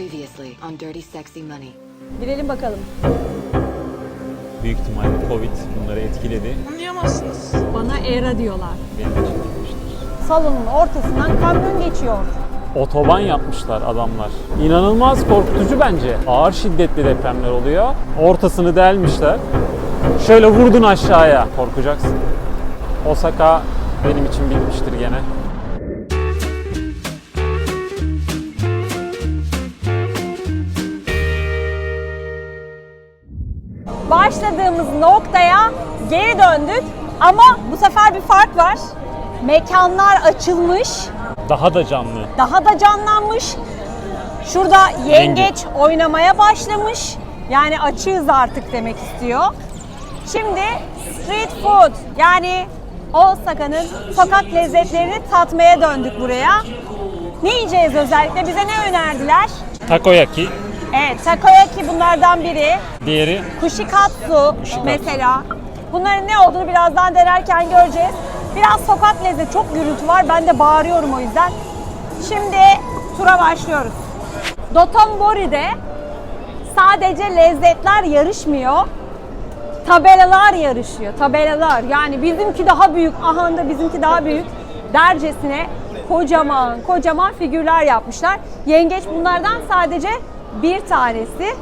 Previously on Dirty Sexy Money. Girelim bakalım. Büyük ihtimalle Covid bunları etkiledi. Anlayamazsınız. Bana era diyorlar. Benim de çekilmiştir. Salonun ortasından kamyon geçiyor. Otoban yapmışlar adamlar. İnanılmaz korkutucu bence. Ağır şiddetli depremler oluyor. Ortasını delmişler. Şöyle vurdun aşağıya. Korkacaksın. Osaka benim için bitmiştir gene. Geri döndük ama bu sefer bir fark var. Mekanlar açılmış, Daha da canlı. daha da canlanmış. Şurada yengeç oynamaya başlamış. Yani açığız artık demek istiyor. Şimdi street food yani Osaka'nın sokak lezzetlerini tatmaya döndük buraya. Ne yiyeceğiz özellikle? Bize ne önerdiler? Takoyaki. Evet, takoyaki bunlardan biri. Diğeri Kushikatsu mesela. Bunların ne olduğunu birazdan denerken göreceğiz. Biraz sokak lezzeti, çok gürültü var. Ben de bağırıyorum o yüzden. Şimdi tura başlıyoruz. Dotonbori'de sadece lezzetler yarışmıyor. Tabelalar yarışıyor. Tabelalar. Yani bizimki daha büyük, aha da bizimki daha büyük dercesine kocaman kocaman figürler yapmışlar. Yengeç bunlardan sadece bir tanesi.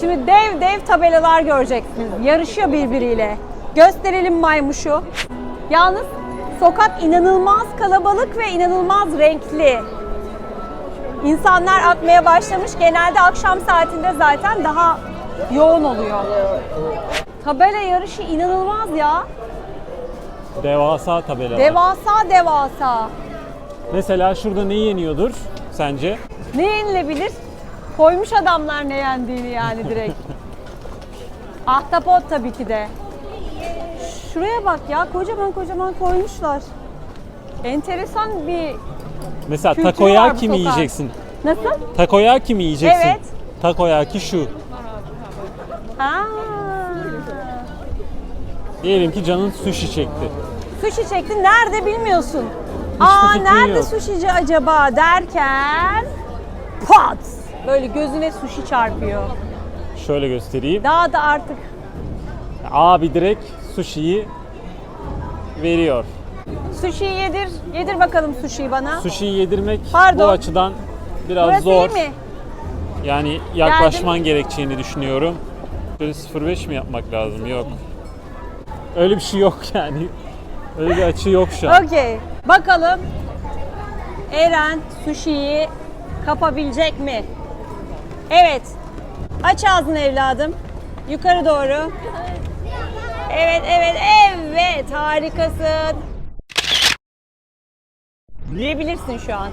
Şimdi dev dev tabelalar göreceksiniz. Yarışıyor birbiriyle. Gösterelim maymuşu. Yalnız sokak inanılmaz kalabalık ve inanılmaz renkli. İnsanlar akmaya başlamış. Genelde akşam saatinde zaten daha yoğun oluyor. Tabela yarışı inanılmaz ya. devasa tabela. Devasa devasa. Mesela şurada ne yeniyordur sence? Ne yenilebilir? Koymuş adamlar ne yendiğini yani direkt. Ahtapot tabii ki de. Şuraya bak ya kocaman kocaman koymuşlar. Enteresan bir Mesela Kültürü var bu takoyaki mi sokağın. yiyeceksin? nasıl? Takoyaki mi yiyeceksin? Evet. Takoyaki şu. Aa, Diyelim ki canın sushi çekti. sushi çekti nerede bilmiyorsun. Aa fikrin nerede yok. sushici acaba derken pat böyle gözüne sushi çarpıyor. Şöyle göstereyim. Daha da artık Abi direkt sushi'yi veriyor. Sushi'yi yedir. Yedir bakalım sushi'yi bana. Sushi'yi yedirmek Pardon. bu açıdan biraz Burası zor. iyi mi? Yani yaklaşman gerekeceğini düşünüyorum. Böyle 0.5 mi yapmak lazım? Yok. Öyle bir şey yok yani. Öyle bir açı yok şu an. Okey. Bakalım Eren sushi'yi kapabilecek mi? Evet. Aç ağzını evladım. Yukarı doğru. Evet, evet, evet. Harikasın. Yiyebilirsin şu an.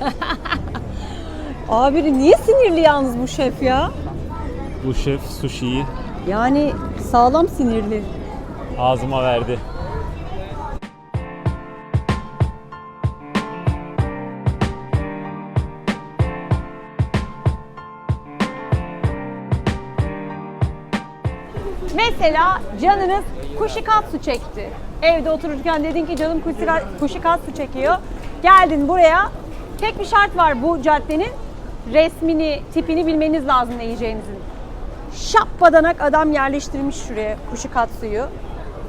Abi niye sinirli yalnız bu şef ya? Bu şef sushi'yi Yani sağlam sinirli. ağzıma verdi. Mesela canınız kushikatsu çekti. Evde otururken dedin ki canım kushikatsu çekiyor. Geldin buraya. Tek bir şart var bu caddenin. Resmini, tipini bilmeniz lazım ne yiyeceğinizin. Şappadanak adam yerleştirmiş şuraya kushikatsuyu.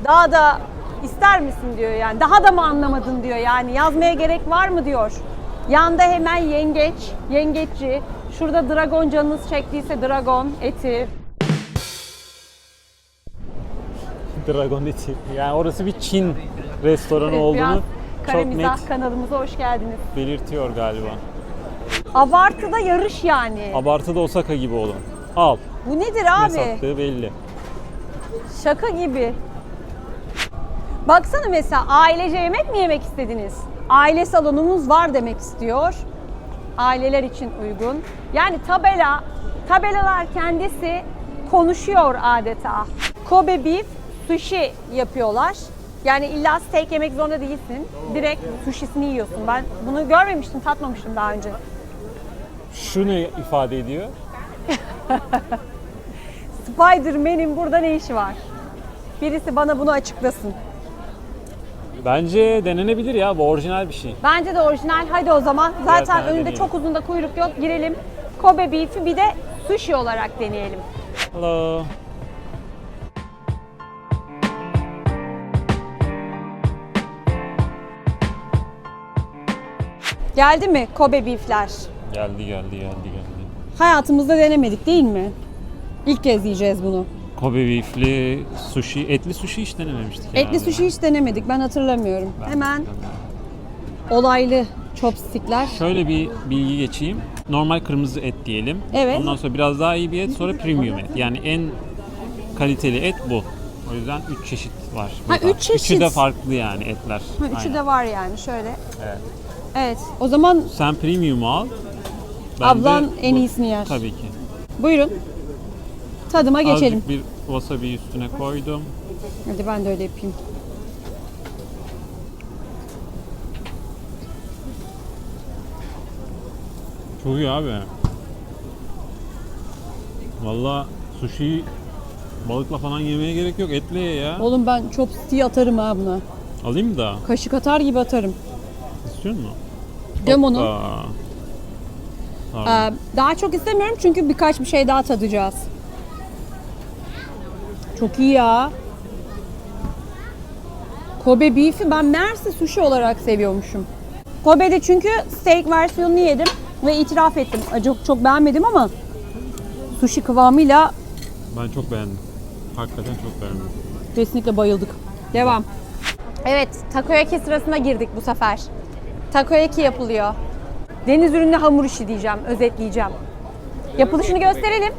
Daha da ister misin diyor yani. Daha da mı anlamadın diyor yani. Yazmaya gerek var mı diyor. Yanda hemen yengeç, yengeççi. Şurada dragon canınız çektiyse dragon eti. Dragon eti. Yani orası bir Çin restoranı Evet, olduğunu çok net kanalımıza hoş geldiniz. belirtiyor galiba. Abartıda yarış yani. Abartıda Osaka gibi olun. Al. Bu nedir Ne abi? sattığı belli. Şaka gibi. Baksana mesela ailece yemek mi yemek istediniz? Aile salonumuz var demek istiyor. Aileler için uygun. Yani tabela, tabelalar kendisi konuşuyor adeta. Kobe beef sushi yapıyorlar. Yani illa steak yemek zorunda değilsin. Direkt sushisini yiyorsun. Ben bunu görmemiştim, tatmamıştım daha önce. Şu ne ifade ediyor? Spider-Man'in burada ne işi var? Birisi bana bunu açıklasın. Bence denenebilir ya. Bu orijinal bir şey. Bence de orijinal. Hadi o zaman. Zaten tane önünde deneyelim. çok uzun da kuyruk yok. Girelim. Kobe beef'i bir de sushi olarak deneyelim. Hello. Geldi mi Kobe beef'ler? Geldi geldi geldi geldi. Hayatımızda denemedik değil mi? İlk kez yiyeceğiz bunu. Kobe beef'li sushi, etli sushi hiç denememiştik Etli herhalde. sushi hiç denemedik. Ben hatırlamıyorum. Ben- Hemen olaylı chopstickler. Şöyle bir bilgi geçeyim. Normal kırmızı et diyelim. Evet. Ondan sonra biraz daha iyi bir et, sonra premium et. Yani en kaliteli et bu. O yüzden 3 çeşit var. Ha, burada. üç çeşit. Üçü de farklı yani etler. Ha, üçü Aynen. de var yani şöyle. Evet. Evet. O zaman Sen premium'u al. Ben ablan de en bu- iyisini yer. Tabii ki. Buyurun. Tadıma geçelim. Azıcık bir wasabi üstüne koydum. Hadi ben de öyle yapayım. Çok iyi abi. Valla sushi balıkla falan yemeye gerek yok. Etle ye ya. Oğlum ben chopstick'i atarım ha buna. Alayım da. Kaşık atar gibi atarım. İstiyor musun? Göm onu. Aa. Tamam. Ee, daha çok istemiyorum çünkü birkaç bir şey daha tadacağız. Çok iyi ya. Kobe beef'i ben meğerse sushi olarak seviyormuşum. Kobe'de çünkü steak versiyonunu yedim ve itiraf ettim. Çok çok beğenmedim ama sushi kıvamıyla Ben çok beğendim. Hakikaten çok beğendim. Kesinlikle bayıldık. Devam. Evet, takoyaki sırasına girdik bu sefer. Takoyaki yapılıyor. Deniz ürünlü hamur işi diyeceğim, özetleyeceğim. Yapılışını gösterelim.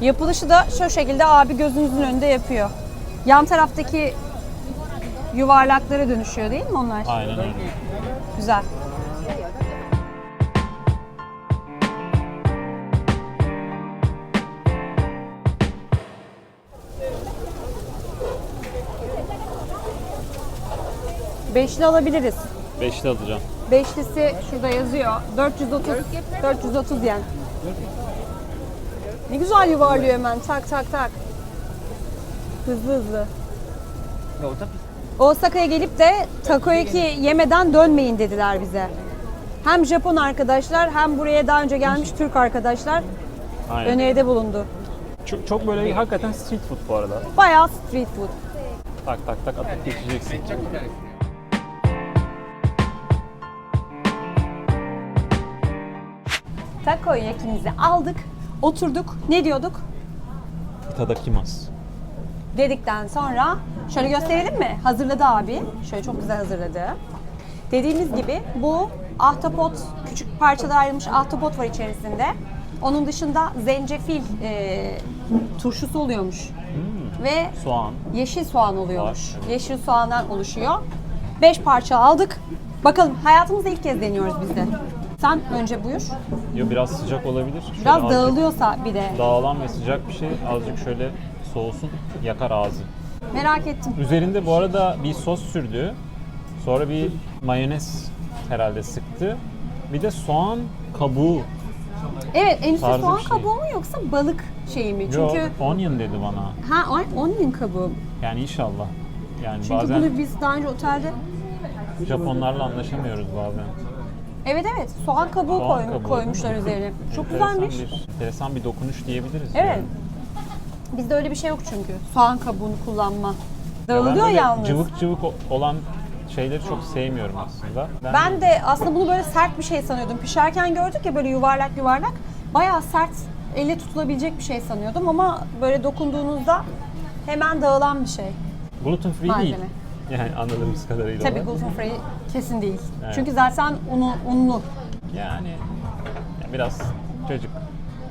Yapılışı da şu şekilde abi gözünüzün önünde yapıyor. Yan taraftaki yuvarlaklara dönüşüyor değil mi onlar? Aynen öyle. Güzel. Beşli alabiliriz. Beşli alacağım. Beşlisi şurada yazıyor. 430 430 yen. Ne güzel yuvarlıyor hemen. Tak tak tak. Hızlı hızlı. Osaka'ya gelip de takoyaki yemeden dönmeyin dediler bize. Hem Japon arkadaşlar hem buraya daha önce gelmiş Türk arkadaşlar Aynen. öneride bulundu. Çok, çok böyle hakikaten street food bu arada. Bayağı street food. Tak tak tak atıp geçeceksin. Takoyakimizi aldık, oturduk. Ne diyorduk? Itadakimasu. dedikten sonra şöyle gösterelim mi? Hazırladı abi. Şöyle çok güzel hazırladı. Dediğimiz gibi bu ahtapot, küçük parçalara ayrılmış ahtapot var içerisinde. Onun dışında zencefil e, turşusu oluyormuş. Ve Soğan. yeşil soğan oluyormuş. Var. Yeşil soğandan oluşuyor. Beş parça aldık. Bakalım hayatımızda ilk kez deniyoruz biz de. Sen önce buyur. Yo biraz sıcak olabilir. Şöyle Biraz azıcık dağılıyorsa bir de. Dağılan ve sıcak bir şey azıcık şöyle soğusun yakar ağzı. Merak ettim. Üzerinde bu arada bir sos sürdü. Sonra bir mayonez herhalde sıktı. Bir de soğan kabuğu. Evet, endüstri Tarzı soğan bir şey. kabuğu mu yoksa balık şeyi mi? Çünkü onion dedi bana. ha on- onion kabuğu. Yani inşallah. Yani Çünkü bazen bunu biz daha önce otelde Japonlarla anlaşamıyoruz bazen. Evet evet soğan kabuğu Soğan kabuğu. koymuşlar üzerine. Çok Enteresan güzelmiş. Bir, enteresan bir dokunuş diyebiliriz. Evet. yani. Bizde öyle bir şey yok çünkü. Soğan kabuğunu kullanma. Dağılıyor böyle yalnız. Cıvık cıvık o- olan şeyleri çok sevmiyorum aslında. Ben de aslında bunu böyle sert bir şey sanıyordum. Pişerken gördük ya böyle yuvarlak yuvarlak. Bayağı sert, elle tutulabilecek bir şey sanıyordum ama böyle dokunduğunuzda hemen dağılan bir şey. gluten free Malzeme. Yani anladığımız kadarıyla. Tabii gluten free kesin değil. Evet. Çünkü zaten unu, unlu. Yani ya biraz çocuk.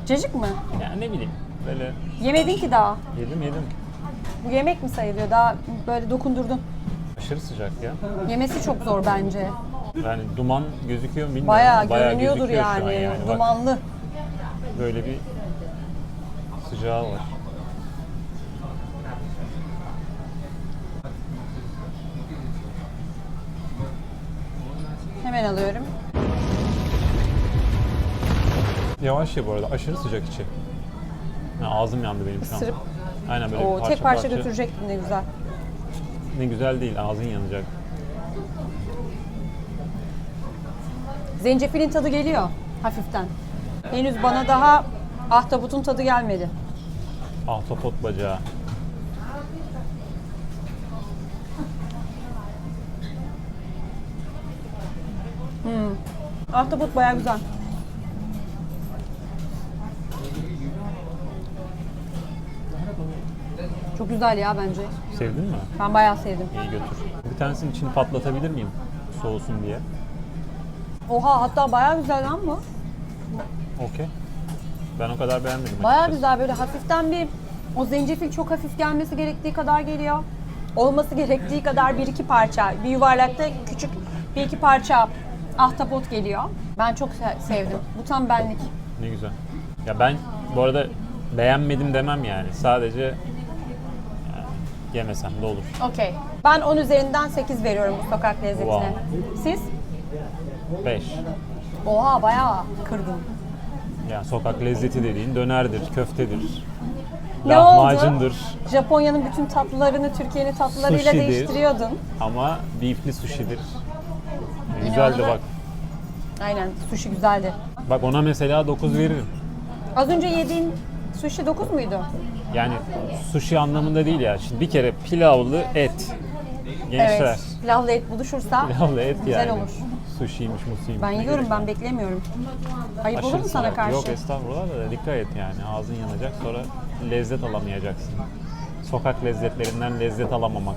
Cacık mı? Yani ne bileyim böyle Yemedin ki daha. yedim yedim. Bu yemek mi sayılıyor? Daha böyle dokundurdun. Aşırı sıcak ya. Yemesi çok zor bence. Yani duman gözüküyor mu bilmiyorum. Bayağı, ama görünüyordur gözüküyor şu an yani. Bak, Dumanlı. böyle bir sıcağı var. Hemen alıyorum. Yavaş ya bu arada aşırı sıcak içi. Yani ağzım yandı benim şu an. Isırıp. Aynen böyle O parça tek parça parça. götürecektim ne güzel. Ne güzel değil ağzın yanacak. Zencefilin tadı geliyor. Hafiften. Henüz bana daha ahtapotun tadı gelmedi. Ahtapot bacağı. Ahtapot bayağı güzel. Çok güzel ya bence. Sevdin mi? Ben bayağı sevdim. İyi götür. Bir tanesinin içini patlatabilir miyim? Soğusun diye. Oha hatta bayağı güzel lan bu. Okey. Ben o kadar beğenmedim. Bayağı açıkçası. güzel böyle hafiften bir o zencefil çok hafif gelmesi gerektiği kadar geliyor. Olması gerektiği kadar bir iki parça. Bir yuvarlakta küçük bir iki parça ahtapot geliyor. Ben çok se- sevdim. Bu tam benlik. Ne güzel. Ya ben bu arada beğenmedim demem yani. Sadece yani yemesem de olur. Okey. Ben 10 üzerinden 8 veriyorum bu sokak lezzetine. Siz? 5. Oha bayağı kırdın. Yani sokak lezzeti dediğin dönerdir, köftedir. Ne lahmacundur. Japonya'nın bütün tatlılarını Türkiye'nin tatlılarıyla Sushi'dir. değiştiriyordun. Ama beefli sushi'dir. Güzeldi bak. Aynen sushi güzeldi. Bak ona mesela 9 veririm. Az önce yediğin sushi 9 muydu? Yani sushi anlamında değil ya. Şimdi bir kere pilavlı et. Gençler. Evet. Pilavla et buluşursa Pilavlı et güzel yani. olur. Sushi'ymiş, musiymiş. Ben yiyorum ben beklemiyorum. Ayıp olur mu sana karşı? Yok estağfurullah da dikkat et yani. Ağzın yanacak sonra lezzet alamayacaksın. Sokak lezzetlerinden lezzet alamamak.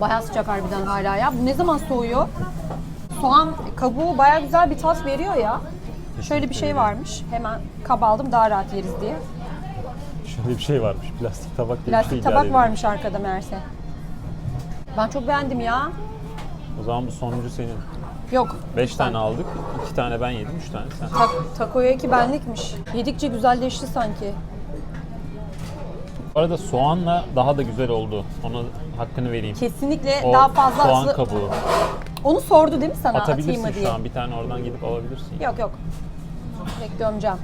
Bayağı sıcak harbiden hala ya. Bu ne zaman soğuyor? Soğan kabuğu bayağı güzel bir tat veriyor ya. Şöyle bir şey varmış. Hemen kab aldım daha rahat yeriz diye. Şöyle bir şey varmış. Plastik tabak diye bir şey Plastik tabak edilmiş. varmış arkada meğerse. Ben çok beğendim ya. O zaman bu sonuncu senin. Yok. 5 tane aldık. 2 tane ben yedim, 3 tane sen. Tak, takoyaki benlikmiş. Yedikçe güzelleşti sanki. Bu arada soğanla daha da güzel oldu. Ona hakkını vereyim. Kesinlikle O daha fazla soğan aslı- kabuğu. Onu sordu değil mi sana atayım Atabilirsin mı diye? şu an. Bir tane oradan gidip alabilirsin. Yok yok. Direkt gömeceğim.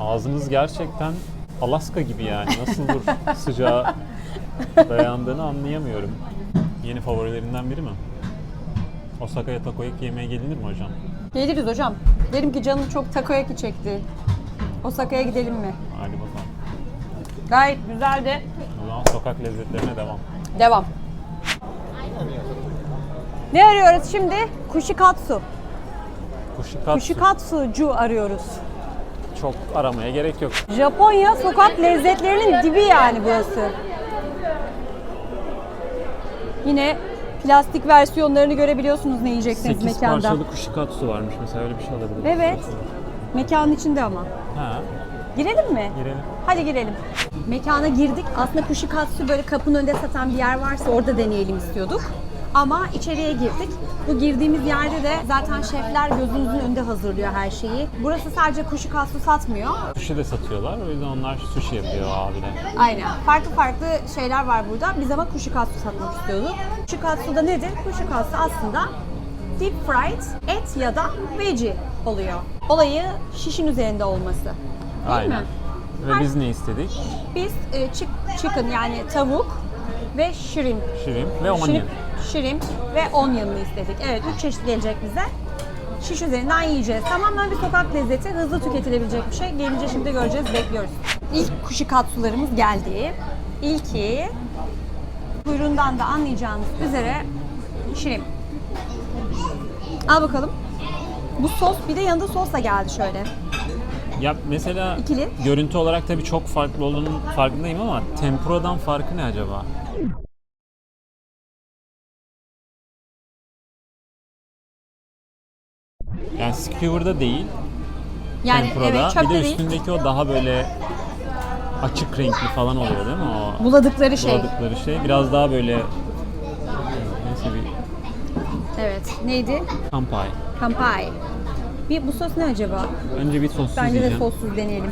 Ağzınız gerçekten Alaska gibi yani. Nasıl dur sıcağa dayandığını anlayamıyorum. Yeni favorilerinden biri mi? Osaka'ya takoyaki yemeye gelinir mi hocam? Geliriz hocam. Derim ki canım çok takoyaki çekti. Osaka'ya gidelim mi? Hadi bakalım. Gayet güzeldi. O zaman sokak lezzetlerine devam. Devam. Ne arıyoruz şimdi? Kushikatsu. Kushikatsu. Kushikatsucu arıyoruz. Çok aramaya gerek yok. Japonya sokak lezzetlerinin dibi yani burası. Yine plastik versiyonlarını görebiliyorsunuz ne yiyeceksiniz 8 mekanda. parçalı kushikatsu varmış mesela öyle bir şey alabiliriz. Evet. Mekanın içinde ama. Ha, Girelim mi? girelim. Hadi girelim. Mekana girdik. Aslında kushikatsu böyle kapının önünde satan bir yer varsa orada deneyelim istiyorduk. Ama içeriye girdik. Bu girdiğimiz yerde de zaten şefler gözünüzün önünde hazırlıyor her şeyi. Burası sadece kushikatsu satmıyor. Sushi de satıyorlar. O yüzden onlar sushi yapıyor abiler. Aynen. Farklı farklı şeyler var burada. Biz ama kushikatsu satmak istiyorduk. Kushikatsu da nedir? Kushikatsu aslında deep fried et ya da veggie oluyor. Olayı şişin üzerinde olması. Değil Aynen. mi? Ve biz ne istedik? Biz e, chick- chicken yani tavuk ve shrimp. Shrimp ve onion. Shrimp, shrimp ve onion'u istedik. Evet, üç çeşit gelecek bize. Şiş üzerinden yiyeceğiz. Tamamen bir sokak lezzeti, hızlı tüketilebilecek bir şey. Gelince şimdi göreceğiz, bekliyoruz. İlk kushikatsularımız geldi. İlki kuyruğundan da anlayacağınız üzere shrimp. Al bakalım. Bu sos bir de yanında sos da geldi şöyle. Ya mesela İkili. görüntü olarak tabii çok farklı olduğunun farkındayım ama tempura'dan farkı ne acaba? Yani skewer'da değil, Yani tempura'da. evet çöpte bir de değil. üstündeki o daha böyle açık renkli falan oluyor değil mi o? Buladıkları şey. Buladıkları şey. Biraz daha böyle neyse bir Evet. Neydi? kampai. Kampai. Bir bu sos ne acaba? Önce bir sossuz Bence de yiyeceğim. sossuz deneyelim.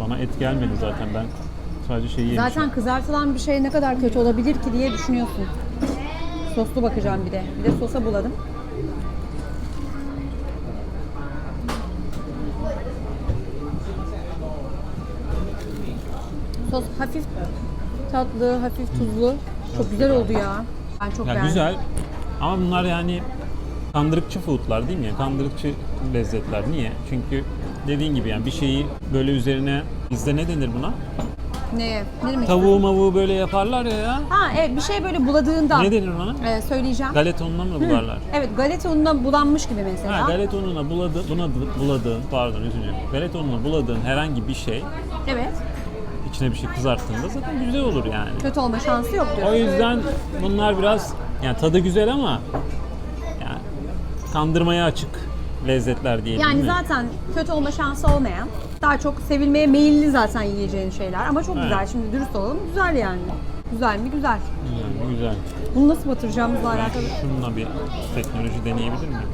Bana et gelmedi zaten ben sadece şeyi yemişim. Zaten kızartılan bir şey ne kadar kötü olabilir ki diye düşünüyorsun. Soslu bakacağım bir de. Bir de sosa buladım. Sos hafif tatlı, hafif tuzlu. Çok güzel oldu ya. Ben çok Ya beğendim. güzel. Ama bunlar yani kandırıkçı foodlar değil mi? Kandırıkçı lezzetler. Niye? Çünkü dediğin gibi yani bir şeyi böyle üzerine bizde ne denir buna? Neye? Ne demek? Tavuğu mavuğu böyle yaparlar ya ya. Ha evet bir şey böyle buladığında. Ne denir ona? Ee, söyleyeceğim. Galeta ununa mı bularlar? Evet galeta ununa bulanmış gibi mesela. Ha, galeta ununa buladı, buna buladığın, pardon özür dilerim. Galeta ununa buladığın herhangi bir şey Evet. İçine bir şey kızarttığında zaten güzel olur yani. Kötü olma şansı yok diyor. O yüzden bunlar biraz yani tadı güzel ama yani kandırmaya açık lezzetler diyelim. Yani mi? zaten kötü olma şansı olmayan, daha çok sevilmeye meyilli zaten yiyeceğin şeyler ama çok Evet. güzel. Şimdi dürüst olalım, güzel yani. Güzel mi? Güzel. Yani güzel. Bunu nasıl batıracağımızla alakalı. Şununla bir teknoloji deneyebilir miyim?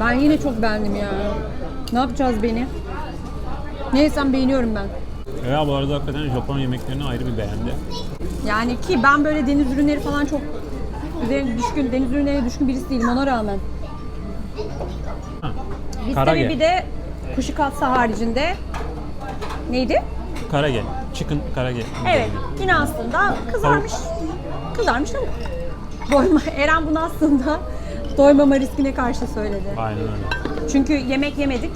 Ben yine çok beğendim ya. Ne yapacağız beni? Neyse beğeniyorum ben. Ya bu arada hakikaten Japon yemeklerini ayrı bir beğendi. Yani ki ben böyle deniz ürünleri falan çok üzerine düşkün, deniz ürünlerine düşkün birisi değilim ona rağmen. Ha. Bizde Karage. bir de haricinde neydi? Karage. Chicken karage. Evet, yine aslında kızarmış, kızarmış tavuk. Doyma, Eren bunu aslında doymama riskine karşı söyledi. Aynen öyle. Çünkü yemek yemedik.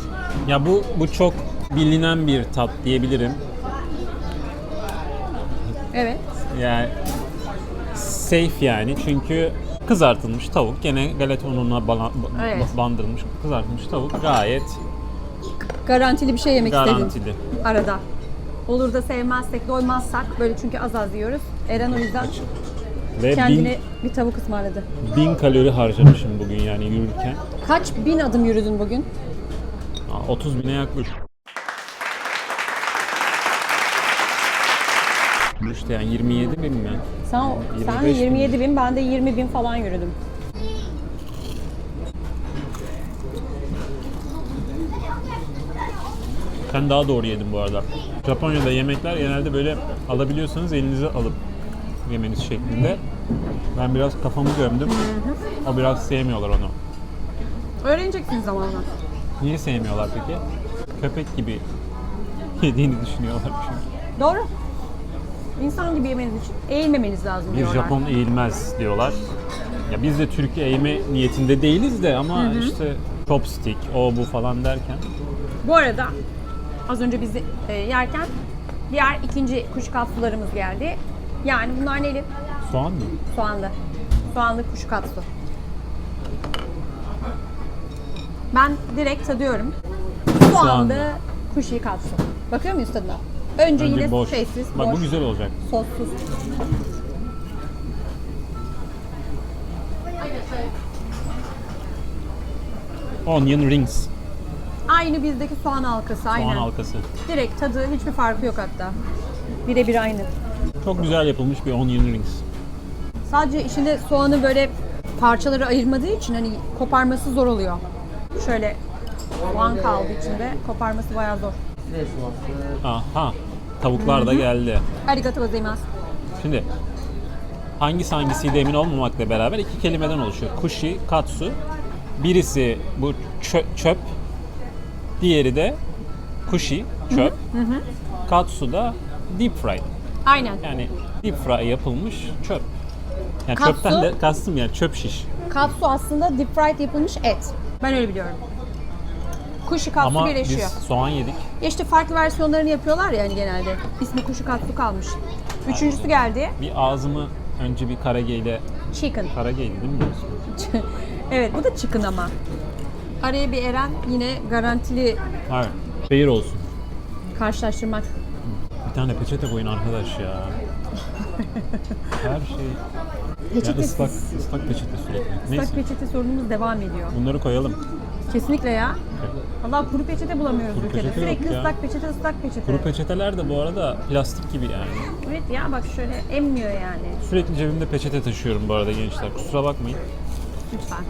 Ya bu bu çok bilinen bir tat diyebilirim. Evet. Yani safe yani çünkü kızartılmış tavuk gene galeta ununa bala- ba- Evet. bandırılmış kızartılmış tavuk gayet Garantili bir şey yemek istedim garantili. arada. Olur da sevmezsek, doymazsak böyle çünkü az az yiyoruz. Eren o yüzden Ve kendine bir tavuk ısmarladı. bin, bin kalori harcamışım bugün yani yürürken. Kaç bin adım yürüdün bugün? Aa, 30 bine yaklaşık. İşte yani 27 bin mi? Sen, sen 25 bin. 27 bin, ben de 20 bin falan yürüdüm. Sen daha doğru yedin bu arada. Japonya'da yemekler genelde böyle alabiliyorsanız elinize alıp yemeniz şeklinde. Ben biraz kafamı gömdüm. O biraz sevmiyorlar onu. Öğreneceksin zamanla. Niye sevmiyorlar peki? Köpek gibi yediğini düşünüyorlar çünkü. Doğru. İnsan gibi yemeniz için eğilmemeniz lazım Bir diyorlar. Japon eğilmez diyorlar. Ya biz de Türkiye eğme niyetinde değiliz de ama işte chopstick, o bu falan derken Bu arada az önce biz e, yerken diğer ikinci kuşkatsularımız geldi. Yani bunlar neli? soğan mı? Soğanlı. Soğanlı kuşkatsu. Ben direkt tadıyorum. Soğanlı, kuşikatsu. Bakıyor muyuz tadına? Önce, Önce yine boş. şeysiz, Bak boş, bu güzel olacak. sossuz. Onion rings. Aynı bizdeki soğan halkası, aynen. Soğan halkası. Direkt tadı hiçbir farkı yok hatta. Birebir aynı. Çok güzel yapılmış bir onion rings. Sadece içinde soğanı böyle parçalara ayırmadığı için hani koparması zor oluyor. Şöyle soğan kaldı içinde. Koparması bayağı zor. Aha. Tavuklar da geldi. Arigato gozaimasu. Şimdi hangisi hangisiydi emin olmamakla beraber iki kelimeden oluşuyor. Kushi, katsu. Birisi bu çö- çöp. Diğeri de kushi, çöp. Katsu da deep fry. Aynen. Yani deep fry yapılmış çöp. Yani Katsu- çöpten de kastım yani çöp şiş. Katsu aslında deep fried yapılmış et. Ben öyle biliyorum. Kushikatsu Ama birleşiyor. biz soğan yedik. Ya işte farklı versiyonlarını yapıyorlar ya hani genelde. İsmi kushikatsu kalmış. Üçüncüsü geldi. Bir ağzımı önce bir karage ile Chicken. karageydi değil mi diyorsun? evet bu da chicken ama. Araya bir Eren yine garantili Hayır. Beyir olsun. karşılaştırmak. Bir tane peçete koyun arkadaş ya. Her şey. Ya Peçetesiz. ıslak, ıslak peçete sürekli. Neyse. Islak peçete sorunumuz devam ediyor. Bunları koyalım. Kesinlikle ya. Allah kuru peçete bulamıyoruz Kuru ülkede. peçete yok Sürekli ya. ıslak peçete, ıslak peçete. Kuru peçeteler de bu arada plastik gibi yani. Evet ya bak şöyle emmiyor yani. Sürekli cebimde peçete taşıyorum bu arada gençler. Kusura bakmayın. Lütfen.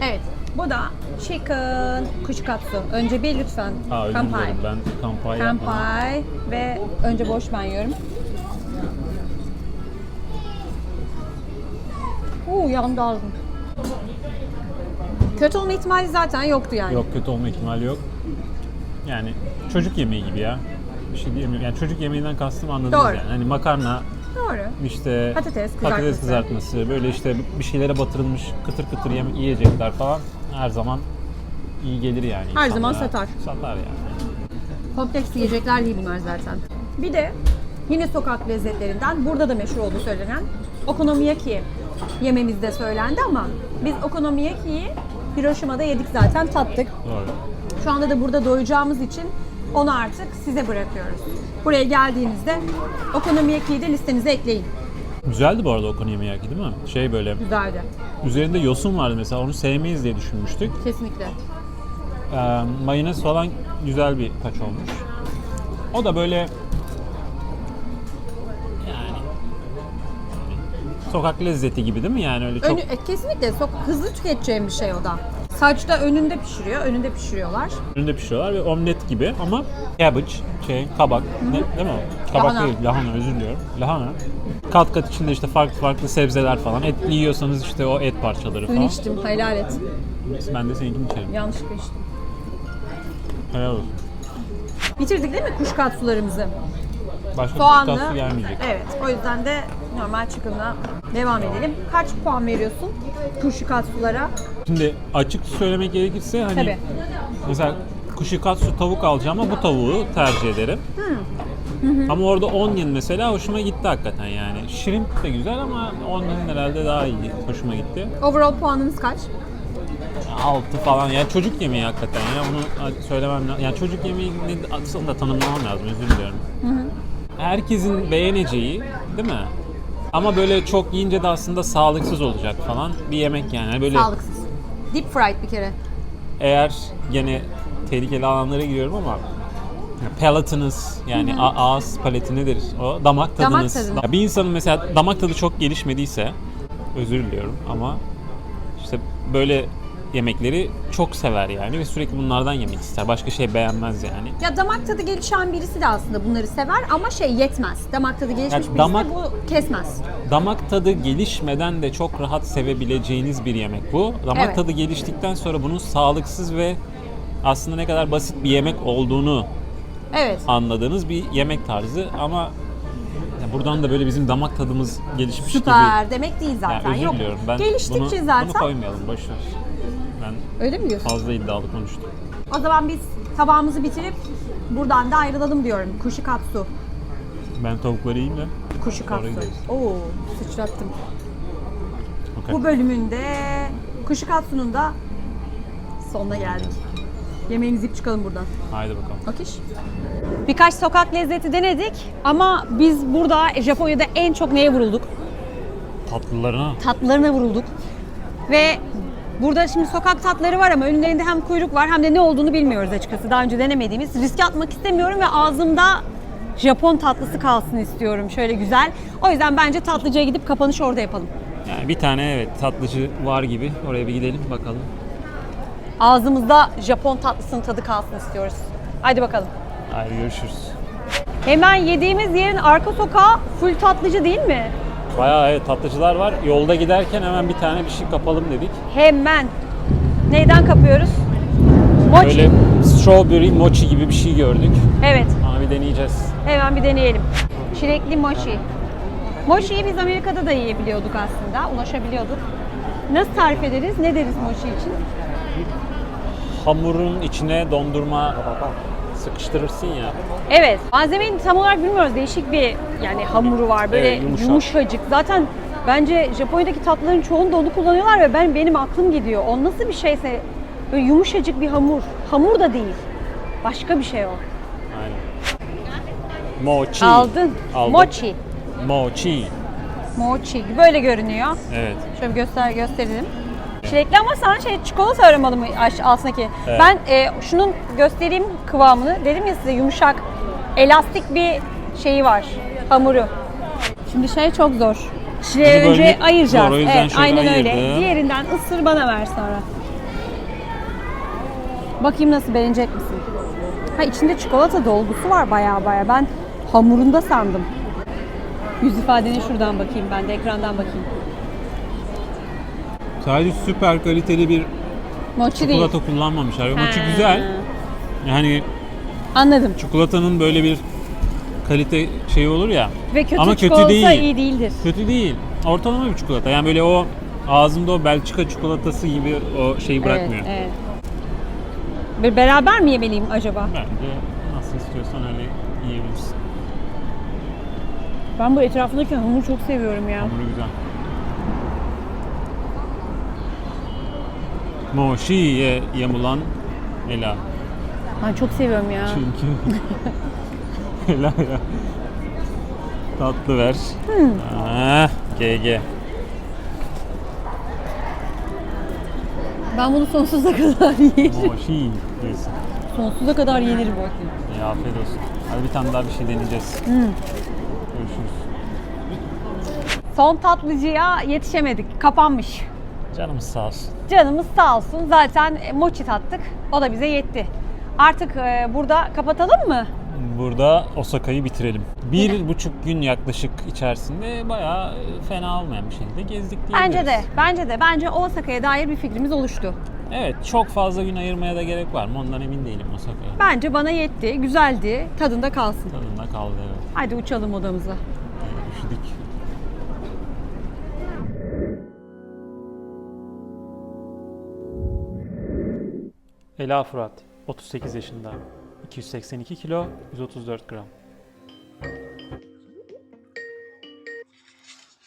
Evet. Bu da chicken kushikatsu. Önce bir lütfen. Aa özür dilerim ben kampai yapmadım. Ve önce boş ben yiyorum. Uuu yandı ağzım. Kötü olma ihtimali zaten yoktu yani. Yok kötü olma ihtimali yok. Yani çocuk yemeği gibi ya. Bir şey diyemiyorum. Yani çocuk yemeğinden kastım anladınız Doğru. yani. Hani makarna, Doğru. işte Patates patates kızartması. kızartması, böyle işte bir şeylere batırılmış kıtır kıtır yeme- yiyecekler falan her zaman iyi gelir yani. Her zaman insanlara. satar. Satar yani. Kompleks yiyecekler değil bunlar zaten. Bir de yine sokak lezzetlerinden burada da meşhur olduğu söylenen okonomiyaki yememizde söylendi ama biz okonomiyakiyi Hiroşima'da yedik zaten tattık. Doğru. Şu anda da burada doyacağımız için onu artık size bırakıyoruz. Buraya geldiğinizde okonomiyakiyi de listenize ekleyin. Güzeldi bu arada o konu yemeği değil mi? Şey böyle Güzeldi. üzerinde yosun vardı mesela onu sevmeyiz diye düşünmüştük. Kesinlikle. Ee, mayonez falan güzel bir taç olmuş. O da böyle yani sokak lezzeti gibi değil mi yani öyle çok Önü, e, kesinlikle çok hızlı tüketeceğim bir şey o da. Saçta önünde pişiriyor, önünde pişiriyorlar. önünde pişiriyorlar ve omlet gibi ama cabbage, şey kabak, ne, değil mi? Kabak Lahana. değil, lahana özür diliyorum. Lahana. Kat kat içinde işte farklı farklı sebzeler falan. Etli yiyorsanız işte o et parçaları Suyunu falan. içtim, helal et. Ben de seninkini içerim. Yanlışlıkla içtim. Helal olsun. Bitirdik değil mi kuşkatsularımızı? Başka bir Soğanlı. tatlı gelmeyecek. Evet, o yüzden de normal çıkımla devam edelim. Kaç puan veriyorsun kuşkatsulara? Şimdi açık söylemek gerekirse hani Tabii. mesela kushikatsu tavuk alacağım ama bu tavuğu tercih ederim. Ama orada onion mesela hoşuma gitti hakikaten yani. Shrimp de güzel ama onion herhalde daha iyi. Hoşuma gitti. Overall puanınız kaç? 6 falan. Yani çocuk yemeği hakikaten ya. Bunu söylemem lazım. Yani çocuk yemeğini aslında tanımlamam lazım. Özür diliyorum. Herkesin beğeneceği değil mi? Ama böyle çok yiyince de aslında sağlıksız olacak falan bir yemek yani. Hani Böyle Sağlıksız. Deep fried bir kere. eğer gene tehlikeli alanlara giriyorum ama palatınız yani a- ağız paleti nedir? O damak tadınız. tadı. Ya bir insanın mesela damak tadı çok gelişmediyse özür diliyorum ama işte böyle yemekleri çok sever yani ve sürekli bunlardan yemek ister. Başka şey beğenmez yani. Ya damak tadı gelişen birisi de aslında bunları sever ama şey yetmez. Damak tadı gelişmiş Ya birisi damak- de bu kesmez. Damak tadı gelişmeden de çok rahat sevebileceğiniz bir yemek bu. Damak Evet. tadı geliştikten sonra bunun sağlıksız ve aslında ne kadar basit bir yemek olduğunu Evet. anladığınız bir yemek tarzı ama buradan da böyle bizim damak tadımız gelişmiş Süper gibi. demek değil Yani zaten. özür Yok. Ben Geliştikçe bunu, zaten. Bunu koymayalım boş ver. Ben Öyle mi diyorsun? fazla iddialı konuştum. O zaman biz tabağımızı bitirip buradan da ayrılalım diyorum. Kushikatsu. Ben tavukları yiyeyim de. Sonra Kushikatsu. gideriz. Oo, sıçrattım. Okey. Bu bölümünde Kushikatsu'nun da sonuna geldik. Yemeğimizi yiyip çıkalım buradan. Haydi bakalım. Akiş. Birkaç sokak lezzeti denedik ama biz burada Japonya'da en çok neye vurulduk? Tatlılarına. Tatlılarına vurulduk. Ve burada şimdi sokak tatları var ama önlerinde hem kuyruk var hem de ne olduğunu bilmiyoruz açıkçası. Daha önce denemediğimiz. Riske atmak istemiyorum ve ağzımda Japon tatlısı kalsın istiyorum. Şöyle güzel. O yüzden bence tatlıcıya gidip kapanış orada yapalım. Yani bir tane evet tatlıcı var gibi. Oraya bir gidelim bakalım. Ağzımızda Japon tatlısının tadı kalsın istiyoruz. Haydi bakalım. Haydi görüşürüz. Hemen yediğimiz yerin arka sokağı full tatlıcı değil mi? Bayağı evet tatlıcılar var. Yolda giderken hemen bir tane bir şey kapalım dedik. Hemen. Neyden kapıyoruz? Mochi. Böyle strawberry mochi gibi bir şey gördük. Evet. Ama bir deneyeceğiz. Hemen bir deneyelim. Çilekli mochi. Mochi'yi biz Amerika'da da yiyebiliyorduk aslında. Ulaşabiliyorduk. Nasıl tarif ederiz? Ne deriz mochi için? Hamurun içine dondurma sıkıştırırsın ya. Evet. Malzemeyi tam olarak bilmiyoruz. Değişik bir yani hamuru var. Böyle Evet, yumuşak. yumuşacık. Zaten bence Japonya'daki tatlıların çoğunu da onu kullanıyorlar ve ben benim aklım gidiyor. O nasıl bir şeyse böyle yumuşacık bir hamur. Hamur da değil. Başka bir şey o. Aynen. Mochi. Aldın. Aldım. Mochi. Mochi. Mochi. Böyle görünüyor. Evet. Şöyle göster gösterelim. Çilekli ama sen şey çikolata aramalı mı altındaki? Evet. Ben e, şunun göstereyim kıvamını. Dedim ya size yumuşak, elastik bir şeyi var. Hamuru. Şimdi şey çok zor. Çileği Bunu önce bölmek ayıracağız. zor, o yüzden evet, şöyle aynen öyle. ayırdım. Diğerinden ısır bana ver sonra. Bakayım nasıl beğenecek misin? Ha içinde çikolata dolgusu var baya baya. Ben hamurunda sandım. Yüz ifadene şuradan bakayım ben de ekrandan bakayım. Sadece süper kaliteli bir Mochi değil. çikolata kullanmamışlar. Mochi Ha. güzel. Yani Anladım. Çikolatanın böyle bir kalite şeyi olur ya. Ve kötü Ama kötü çikolata değil. iyi değildir. Kötü değil. Ortalama bir çikolata. Yani böyle o ağzımda o Belçika çikolatası gibi o şeyi bırakmıyor. Evet, evet. Bir beraber mi yemeliyim acaba? Bence nasıl istiyorsan öyle yiyebilirsin. Ben bu etrafındaki hamuru çok seviyorum ya. Hamuru güzel. Moşiye yamulan Ela. Ben çok seviyorum ya. Çünkü. Tatlı ver. Ah, GG. Ben bunu sonsuza kadar yerim. Moşi diyorsun. Sonsuza kadar yenir bu. İyi afiyet olsun. Hadi bir tane daha bir şey deneyeceğiz. Görüşürüz. Son tatlıcıya yetişemedik. Kapanmış. Canımız sağ olsun. Canımız sağ olsun. Zaten mochi tattık. O da bize yetti. Artık e, burada kapatalım mı? Burada Osaka'yı bitirelim. Bir buçuk gün yaklaşık içerisinde bayağı fena olmayan bir şekilde gezdik diyebiliriz. Bence de. Bence de. Bence Osaka'ya dair bir fikrimiz oluştu. Evet çok fazla gün ayırmaya da gerek var mı ondan emin değilim Osaka'ya. Bence bana yetti. Güzeldi. Tadında kalsın. Tadında kaldı evet. Hadi uçalım odamıza. Üşüdük. Ela Fırat, 38 yaşında, 282 kilo, 134 gram.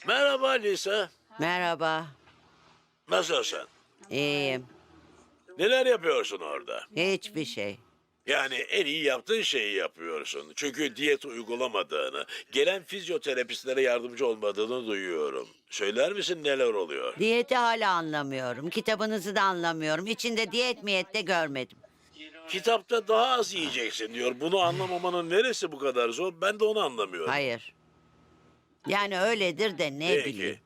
Merhaba Lisa. Merhaba. Nasılsın? İyiyim. Neler yapıyorsun orada? Hiçbir şey. Yani en iyi yaptığın şeyi yapıyorsun. Çünkü diyet uygulamadığını, gelen fizyoterapistlere yardımcı olmadığını duyuyorum. Söyler misin neler oluyor? Diyeti hala anlamıyorum. Kitabınızı da anlamıyorum. İçinde diyet miyet de görmedim. Kitapta daha az yiyeceksin diyor. Bunu anlamamanın neresi bu kadar zor? Ben de onu anlamıyorum. Hayır. Yani öyledir de ne Peki. bileyim.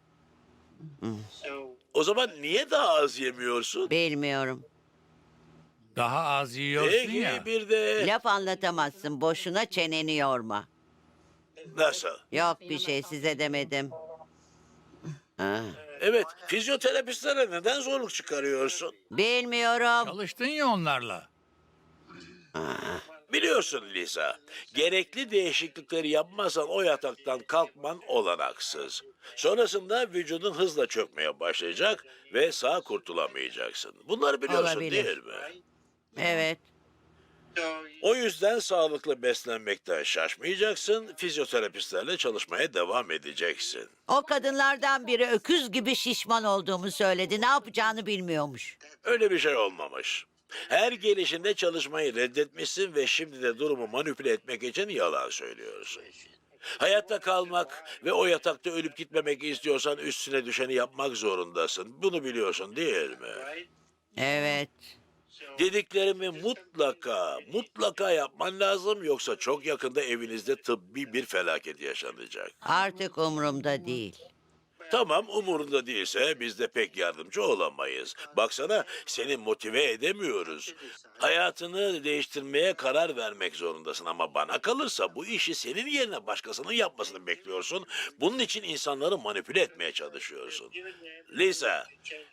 O zaman niye daha az yemiyorsun? Bilmiyorum. Daha az yiyorsun Peki ya. bir de Laf anlatamazsın. Boşuna çeneni yorma. nasıl? Yok bir şey size demedim. Ha, Evet, fizyoterapistlere neden zorluk çıkarıyorsun? bilmiyorum. Çalıştın ya onlarla. Biliyorsun Lisa, gerekli değişiklikleri yapmazsan o yataktan kalkman olanaksız. Sonrasında vücudun hızla çökmeye başlayacak ve sağ kurtulamayacaksın. Bunları biliyorsun Olabilir. değil mi? Evet. O yüzden sağlıklı beslenmekten şaşmayacaksın, fizyoterapistlerle çalışmaya devam edeceksin. O kadınlardan biri öküz gibi şişman olduğumu söyledi. Ne yapacağını bilmiyormuş. Öyle bir şey olmamış. Her gelişinde çalışmayı reddetmişsin ve şimdi de durumu manipüle etmek için yalan söylüyorsun. Hayatta kalmak ve o yatakta ölüp gitmemek istiyorsan üstüne düşeni yapmak zorundasın. Bunu biliyorsun değil mi? Evet. Dediklerimi mutlaka, mutlaka yapman lazım yoksa çok yakında evinizde tıbbi bir felaket yaşanacak. Artık umurumda değil. Tamam umurunda değilse biz de pek yardımcı olamayız. Baksana seni motive edemiyoruz. Hayatını değiştirmeye karar vermek zorundasın ama bana kalırsa bu işi senin yerine başkasının yapmasını bekliyorsun. Bunun için insanları manipüle etmeye çalışıyorsun. Lisa,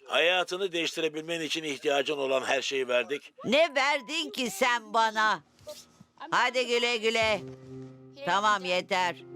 hayatını değiştirebilmen için ihtiyacın olan her şeyi verdik. Ne verdin ki sen bana? Hadi güle güle. Tamam yeter.